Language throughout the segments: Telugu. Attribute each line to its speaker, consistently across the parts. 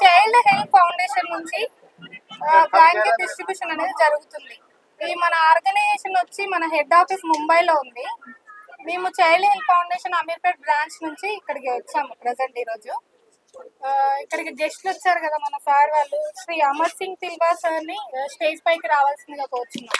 Speaker 1: చైల్డ్ హెల్త్ ఫౌండేషన్ నుంచి బ్లాంకెట్ డిస్ట్రిబ్యూషన్ అనేది జరుగుతుంది. ఈ మన ఆర్గనైజేషన్ వచ్చి మన హెడ్ ఆఫీస్ ముంబైలో ఉంది. మేము child health foundation Ameerpet branch నుంచి ఇక్కడికి వచ్చాము ప్రజెంట్ ఈరోజు ఆ, ఇక్కడికి గెస్ట్లు వచ్చారు కదా మన సార్ వాళ్ళు. శ్రీ అమర్ సింగ్ తిల్వా సార్ని స్టేజ్ పైకి రావాల్సిందిగా కోరుచున్నాం.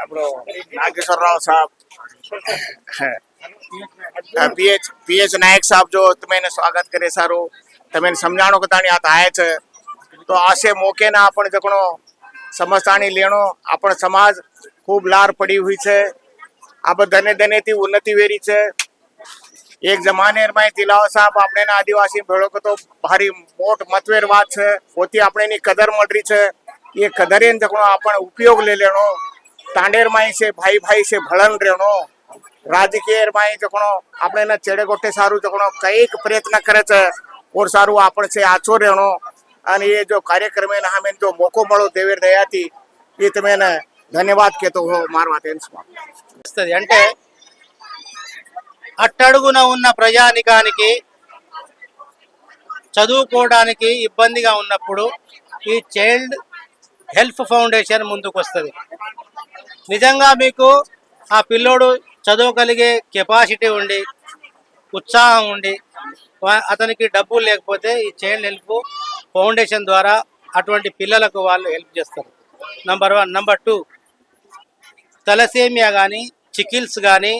Speaker 2: આપણો નાગેશ્વરરાવ સાહેબ. પીએચ પીએચ નાયક સાહેબ જો તમે એને સ્વાગત કરે સારું. તમે એને સમજાણો કે તાણી આ થાય છે. તો આશે મોકે ના આપણે જકણો સમજતાણી લેણો, આપણ સમાજ ખૂબ લાર પડી હોય છે. આ બધાને દનેથી ઉન્નતિ વેરી છે. એક જમાને માં તિલાવ સાહેબ આપણે ના આદિવાસી ભેળો તો ભારી મોટ મતવેર વાત છે પોતી આપણે એની કદર મળી છે એ કદરે જકણો આપણે ઉપયોગ લઈ લેણો તાંડેર માં છે ભાઈ ભાઈ છે ભળન રહેણો રાજકીય માં જકણો આપણે એના ચેડે ગોટે સારું જકણો કઈક પ્રયત્ન કરે છે ઓર સારું આપણે છે આછો રહેણો અને એ જો કાર્યક્રમ એના સામે જો મોકો મળો દેવેર દયાથી એ તમે એને ધન્યવાદ કહેતો હો માર વાત એમ સમાપ્ત.
Speaker 3: వస్తుంది అంటే అట్టడుగున ఉన్న ప్రజానికానికి చదువుకోవడానికి ఇబ్బందిగా ఉన్నప్పుడు ఈ చైల్డ్ హెల్ప్ ఫౌండేషన్ ముందుకు వస్తుంది నిజంగా మీకు ఆ పిల్లోడు చదవగలిగే కెపాసిటీ ఉండి ఉత్సాహం ఉండి అతనికి డబ్బులు లేకపోతే ఈ చైల్డ్ హెల్ప్ ఫౌండేషన్ ద్వారా అటువంటి పిల్లలకు వాళ్ళు హెల్ప్ చేస్తారు. Number one. Number two. Thalassemia కానీ చికిల్స్ కానీ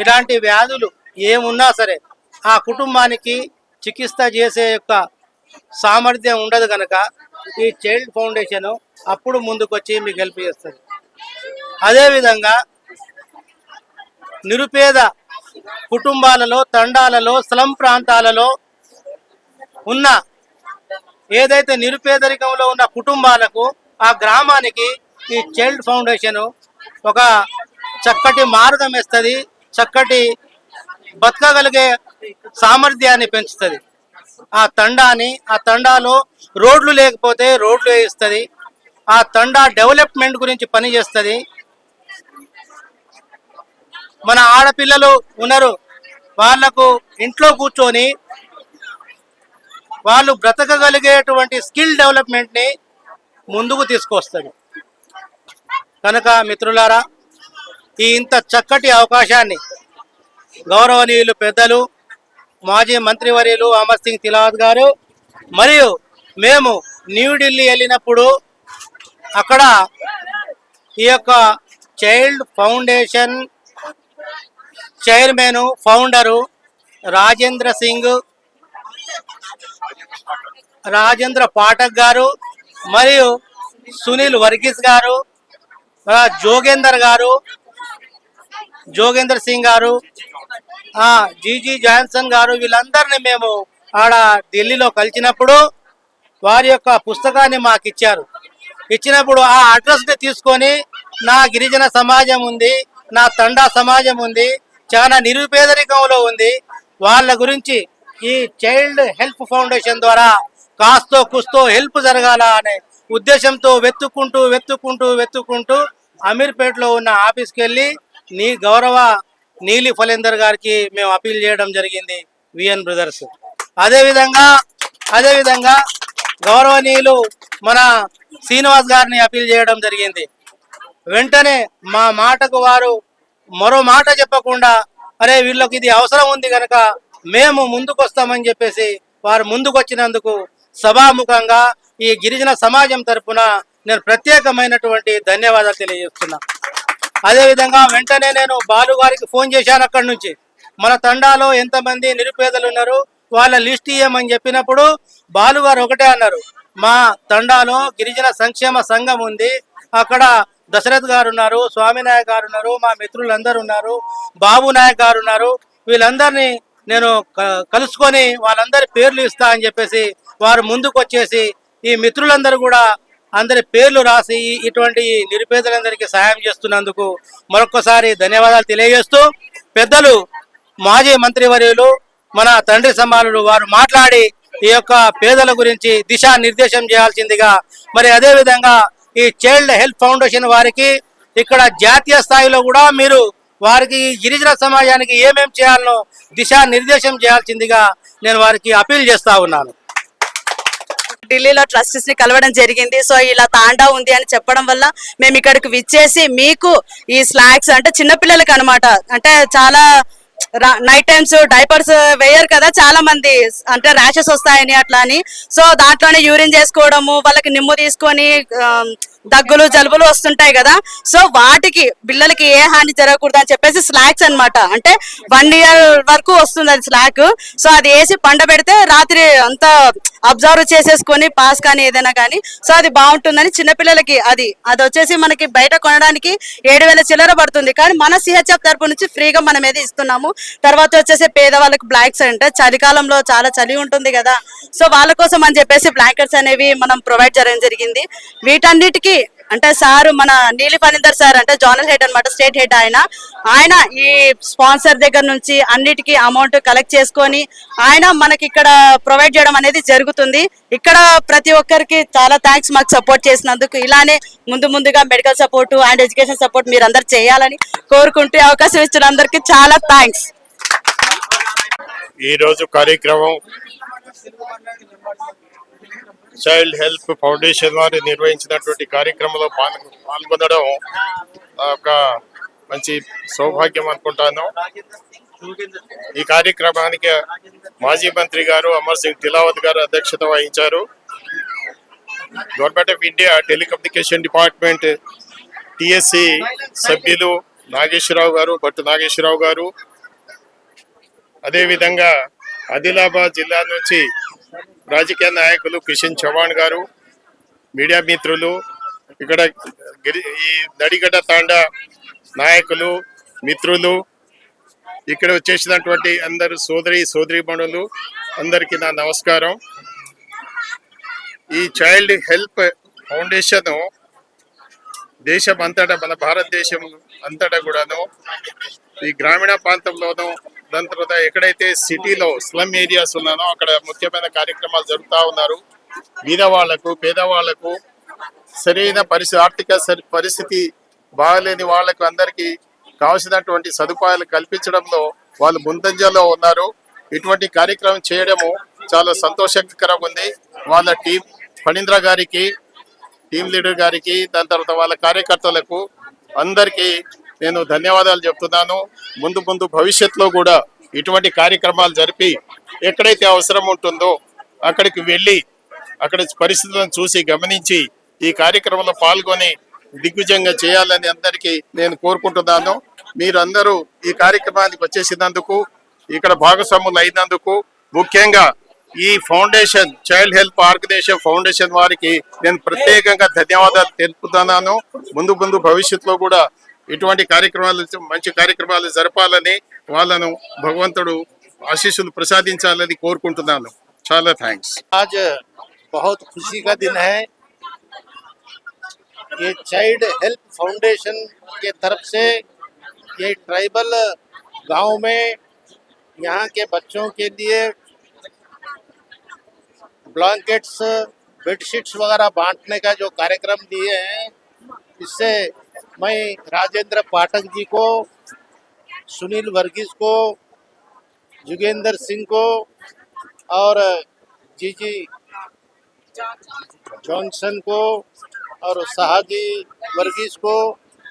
Speaker 3: ఇలాంటి వ్యాధులు ఏమున్నా సరే ఆ కుటుంబానికి చికిత్స చేసే యొక్క సామర్థ్యం ఉండదు కనుక ఈ చైల్డ్ ఫౌండేషన్ అప్పుడు ముందుకొచ్చి మీకు హెల్ప్ చేస్తుంది. అదేవిధంగా నిరుపేద కుటుంబాలలో తండాలలో స్లం ప్రాంతాలలో ఉన్న ఏదైతే నిరుపేదరికంలో ఉన్న కుటుంబాలకు ఆ గ్రామానికి ఈ చైల్డ్ ఫౌండేషన్ ఒక చక్కటి మార్గం ఇస్తుంది. చక్కటి బతకగలిగే సామర్థ్యాన్ని పెంచుతుంది. ఆ తండాని ఆ తండాలో రోడ్లు లేకపోతే రోడ్లు వేయిస్తుంది. ఆ తండా డెవలప్మెంట్ గురించి పనిచేస్తుంది మన ఆడపిల్లలు ఉన్నారు. వాళ్ళకు ఇంట్లో కూర్చొని వాళ్ళు బ్రతకగలిగేటువంటి స్కిల్ డెవలప్మెంట్ని ముందుకు తీసుకొస్తుంది. కనుక మిత్రులారా ఈ ఇంత చక్కటి అవకాశాన్ని గౌరవనీయులు పెద్దలు మాజీ మంత్రివర్యులు అమర్ సింగ్ తిలావత్ గారు మరియు మేము న్యూఢిల్లీ వెళ్ళినప్పుడు అక్కడ ఈ యొక్క child foundation chairman founder Rajendra Singh Rajendra Pathak garu మరియు సునీల్ వర్గీస్ గారు జోగేందర్ గారు జోగేందర్ సింగ్ గారు ఆ జీజీ జాన్సన్ గారు వీళ్ళందరినీ మేము ఆడ ఢిల్లీలో కలిసినప్పుడు వారి యొక్క పుస్తకాన్ని మాకు ఇచ్చారు. ఇచ్చినప్పుడు ఆ అడ్రస్ని తీసుకొని నా గిరిజన సమాజం ఉంది నా తండా సమాజం ఉంది చాలా నిరుపేదరికంలో ఉంది. వాళ్ళ గురించి ఈ చైల్డ్ హెల్ప్ ఫౌండేషన్ ద్వారా కాస్తో కుస్తో హెల్ప్ జరగాల అనే ఉద్దేశంతో వెతుక్కుంటూ వెతుక్కుంటూ వెతుక్కుంటూ అమీర్పేటలో ఉన్న ఆఫీస్కి వెళ్ళి నీ గౌరవ నీలి ఫలేందర్ గారికి మేము అపీల్ చేయడం జరిగింది విఎన్ బ్రదర్స్. అదేవిధంగా అదేవిధంగా గౌరవనీయులు మన శ్రీనివాస్ గారిని అపీల్ చేయడం జరిగింది. వెంటనే మా మాటకు వారు మరో మాట చెప్పకుండా అరే వీళ్ళకి ఇది అవసరం ఉంది కనుక మేము ముందుకు వస్తామని చెప్పేసి వారు ముందుకు వచ్చినందుకు సభాముఖంగా ఈ గిరిజన సమాజం తరఫున నేను ప్రత్యేకమైనటువంటి ధన్యవాదాలు తెలియజేస్తున్నా. అదేవిధంగా వెంటనే నేను బాలు గారికి ఫోన్ చేశాను అక్కడి నుంచి. మన తండాలో ఎంతమంది నిరుపేదలు ఉన్నారు వాళ్ళ లిస్ట్ ఇవ్వమని చెప్పినప్పుడు బాలు గారు ఒకటే అన్నారు మా తండాలో గిరిజన సంక్షేమ సంఘం ఉంది అక్కడ దశరథ్ గారు ఉన్నారు స్వామినాయక్ గారు ఉన్నారు మా మిత్రులందరూ ఉన్నారు బాబు నాయక్ గారు ఉన్నారు వీళ్ళందరినీ నేను కలుసుకొని వాళ్ళందరి పేర్లు ఇస్తా అని చెప్పేసి వారు ముందుకు వచ్చేసి ఈ మిత్రులందరూ కూడా అందరి పేర్లు రాసి ఇటువంటి నిరుపేదలందరికీ సహాయం చేస్తున్నందుకు మరొకసారి ధన్యవాదాలు తెలియజేస్తూ పెద్దలు మాజీ మంత్రివర్యులు మన తండ్రి సమానులు వారు మాట్లాడి ఈ యొక్క పేదల గురించి దిశా నిర్దేశం చేయాల్సిందిగా మరి అదేవిధంగా ఈ చైల్డ్ హెల్త్ ఫౌండేషన్ వారికి ఇక్కడ జాతీయ స్థాయిలో కూడా మీరు వారికి గిరిజన సమాజానికి ఏమేం చేయాలనో దిశా నిర్దేశం చేయాల్సిందిగా నేను వారికి అపీల్ చేస్తా ఉన్నాను.
Speaker 4: ఢిల్లీలో ట్రస్టీస్ని కలవడం జరిగింది. సో ఇలా తాండా ఉంది అని చెప్పడం వల్ల మేము ఇక్కడికి విచ్చేసి మీకు ఈ స్నాక్స్ అంటే చిన్నపిల్లలకి అనమాట అంటే చాలా నైట్ టైమ్స్ డైపర్స్ వేయరు కదా చాలా మంది అంటే ర్యాషెస్ వస్తాయని అట్లా అని. సో దాంట్లోనే యూరిన్ చేసుకోవడము వాళ్ళకి నిమ్ము తీసుకొని దగ్గులు జలుబులు వస్తుంటాయి కదా. సో వాటికి పిల్లలకి ఏ హాని జరగకూడదు అని చెప్పేసి స్లాక్స్ అన్నమాట. అంటే వన్ ఇయర్ వరకు వస్తుంది అది స్లాక్. సో అది వేసి పండ పెడితే రాత్రి అంతా అబ్జర్వ్ చేసేసుకొని పాస్ కానీ ఏదైనా కానీ సో అది బాగుంటుందని చిన్నపిల్లలకి అది అది వచ్చేసి మనకి బయట కొనడానికి ఏడు వేల చిల్లర పడుతుంది. కానీ మన సిహెచ్ఎఫ్ తరపు నుంచి ఫ్రీగా మనం ఏది ఇస్తున్నాము? తర్వాత వచ్చేసి పేదవాళ్ళకి బ్లాక్స్ అంటే చలికాలంలో చాలా చలి ఉంటుంది కదా. సో వాళ్ళ కోసం అని చెప్పేసి బ్లాంకెట్స్ అనేవి మనం ప్రొవైడ్ చేయడం జరిగింది. వీటన్నిటికీ అంటే సార్ మన నీలి సార్ అంటే జోనల్ హెడ్ అనమాట స్టేట్ హెడ్ ఆయన. ఆయన ఈ స్పాన్సర్ దగ్గర నుంచి అన్నిటికీ అమౌంట్ కలెక్ట్ చేసుకొని ఆయన మనకి ఇక్కడ ప్రొవైడ్ చేయడం అనేది జరుగుతుంది. ఇక్కడ ప్రతి ఒక్కరికి చాలా థ్యాంక్స్ మాకు సపోర్ట్ చేసినందుకు. ఇలానే ముందు ముందుగా medical support and education support మీరు అందరు చేయాలని కోరుకుంటూ అవకాశం ఇచ్చిన అందరికి చాలా థ్యాంక్స్.
Speaker 5: ఈరోజు కార్యక్రమం చైల్డ్ హెల్ప్ ఫౌండేషన్ వారు నిర్వహించినటువంటి కార్యక్రమంలో పాల్గొనడం ఒక మంచి సౌభాగ్యం అనుకుంటాను. ఈ కార్యక్రమానికి మాజీ మంత్రి గారు అమర్ సింగ్ తిలావత్ గారు అధ్యక్షత వహించారు. Government of India telecommunication department TSC సభ్యులు నాగేశ్వరరావు గారు భట్టు నాగేశ్వరరావు గారు. అదేవిధంగా ఆదిలాబాద్ జిల్లా నుంచి రాజకీయ నాయకులు కిషన్ చౌహాన్ గారు మీడియా మిత్రులు ఇక్కడ గిరి ఈ నడిగడ్డ తాండ నాయకులు మిత్రులు ఇక్కడ వచ్చేసినటువంటి అందరు సోదరి సోదరి సోదరీమణులు అందరికీ నా నమస్కారం. ఈ చైల్డ్ హెల్ప్ ఫౌండేషన్ దేశం అంతటా మన భారతదేశం అంతటా కూడాను ఈ గ్రామీణ ప్రాంతంలోనూ దాని తర్వాత ఎక్కడైతే సిటీలో స్లమ్ ఏరియాస్ ఉన్నానో అక్కడ ముఖ్యమైన కార్యక్రమాలు జరుపుతా ఉన్నారు. బీదవాళ్ళకు పేదవాళ్ళకు సరైన పరిస్థితి ఆర్థిక పరిస్థితి బాగలేని వాళ్ళకు అందరికీ కావలసినటువంటి సదుపాయాలు కల్పించడంలో వాళ్ళు ముందంజలో ఉన్నారు. ఇటువంటి కార్యక్రమం చేయడము చాలా సంతోషకరంగా ఉంది. వాళ్ళ టీం ఫణీంద్ర గారికి టీం లీడర్ గారికి దాని తర్వాత వాళ్ళ కార్యకర్తలకు అందరికీ నేను ధన్యవాదాలు చెప్తున్నాను. ముందు ముందు భవిష్యత్తులో కూడా ఇటువంటి కార్యక్రమాలు జరిపి ఎక్కడైతే అవసరం ఉంటుందో అక్కడికి వెళ్ళి అక్కడ పరిస్థితులను చూసి గమనించి ఈ కార్యక్రమంలో పాల్గొని దిగ్విజయంగా చేయాలని అందరికీ నేను కోరుకుంటున్నాను. మీరందరూ ఈ కార్యక్రమానికి వచ్చేసినందుకు ఇక్కడ భాగస్వాములు అయినందుకు ముఖ్యంగా ఈ foundation child help organisation foundation వారికి నేను ప్రత్యేకంగా ధన్యవాదాలు తెలుపుతున్నాను. ముందు ముందు భవిష్యత్తులో కూడా ఇటువంటి కార్యక్రమాలు మంచి కార్యక్రమాలు జరపాలని వాళ్ళను భగవంతుడు ఆశీస్సులు ప్రసాదించాలని కోరుకుంటున్నాను చాలా థ్యాంక్స్
Speaker 6: आज बहुत खुशी का दिन है ये चाइल्ड हेल्प फाउंडेशन के तरफ से ये ट्राइबल गांव में यहाँ के बच्चों के लिए ब्लैंकेट्स बेडशीट्स वगैरह बांटने का जो कार्यक्रम दिए हैं इससे मैं राजेंद्र पाठक जी को, सुनील वर्गीस को, जुगेंद्र सिंह को और जी जी जॉनसन को और साहजी वर्गीस को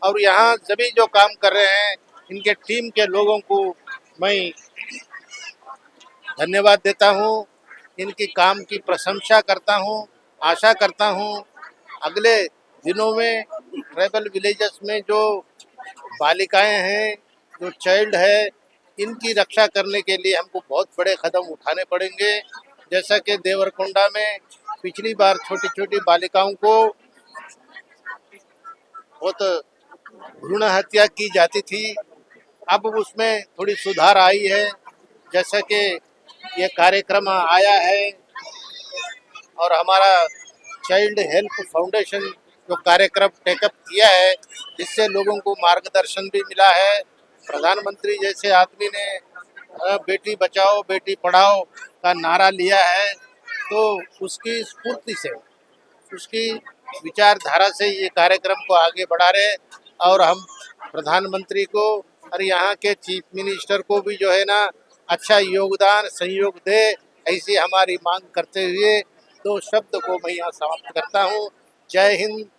Speaker 6: और यहाँ सभी जो काम कर रहे हैं, इनके टीम के लोगों को मैं धन्यवाद देता हूँ। इनकी काम की प्रशंसा करता हूँ, आशा करता हूँ, अगले दिनों में ट्राइबल विलेजेस में जो बालिकाएँ हैं, जो चाइल्ड है, इनकी रक्षा करने के लिए हमको बहुत बड़े कदम उठाने पड़ेंगे। जैसा कि देवरकोंडा में पिछली बार छोटी छोटी बालिकाओं को बहुत भ्रूण हत्या की जाती थी, अब उसमें थोड़ी सुधार आई है। जैसा कि ये कार्यक्रम आया है और हमारा चाइल्ड हेल्प फाउंडेशन जो कार्यक्रम टेकअप किया है, जिससे लोगों को मार्गदर्शन भी मिला है। प्रधानमंत्री जैसे आदमी ने बेटी बचाओ, बेटी पढ़ाओ का नारा लिया है तो उसकी स्फूर्ति से, उसकी विचारधारा से ये कार्यक्रम को आगे बढ़ा रहे और हम प्रधानमंत्री को और यहाँ के चीफ मिनिस्टर को भी जो है ना अच्छा योगदान, सहयोग दे, ऐसी हमारी मांग करते हुए दो शब्द को मैं यहाँ समाप्त करता हूँ। जय हिंद